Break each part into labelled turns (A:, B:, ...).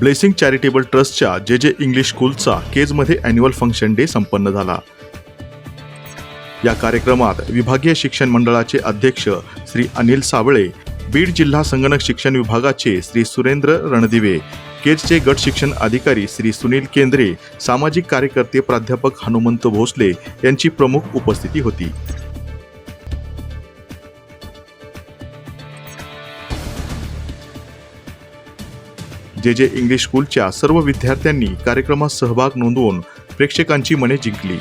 A: Blessing charitable ट्रस्टच्या जे जे इंग्लिश स्कूलचा केजमध्ये अॅन्युअल फंक्शन डे संपन्न झाला. या कार्यक्रमात विभागीय शिक्षण मंडळाचे अध्यक्ष श्री अनिल सावळे बीड जिल्हा संगणक शिक्षण विभागाचे श्री सुरेंद्र रणदिवे केजचे गट शिक्षण अधिकारी श्री सुनील केंद्रे सामाजिक कार्यकर्ते प्राध्यापक हनुमंत भोसले यांची प्रमुख उपस्थिती होती. जे जे इंग्लिश स्कूलच्या सर्व विद्यार्थ्यांनी कार्यक्रमात सहभाग नोंदवून प्रेक्षकांची मने जिंकली.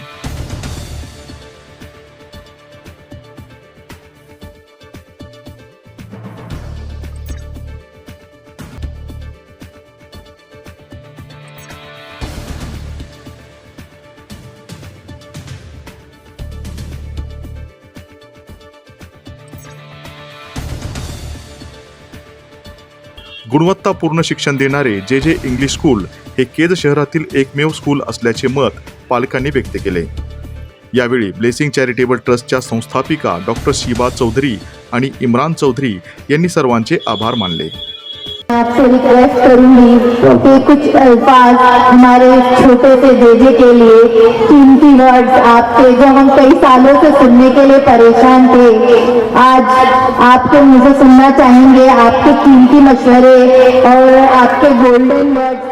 A: गुणवत्तापूर्ण शिक्षण देणारे जे जे इंग्लिश स्कूल हे केज शहरातील एकमेव स्कूल असल्याचे मत पालकांनी व्यक्त केले. यावेळी ब्लेसिंग चॅरिटेबल ट्रस्टच्या संस्थापिका डॉक्टर शिबा चौधरी आणि इम्रान चौधरी यांनी सर्वांचे आभार मानले.
B: आपसे रिक्वेस्ट करूँगी कि कुछ अल्फाज हमारे छोटे से जेजे के लिए कीमती वर्ड आपके, जो हम कई सालों से सुनने के लिए परेशान थे। आज आपको मुझे सुनना चाहेंगे, आपके कीमती मशवरे और आपके गोल्डन वर्ड्स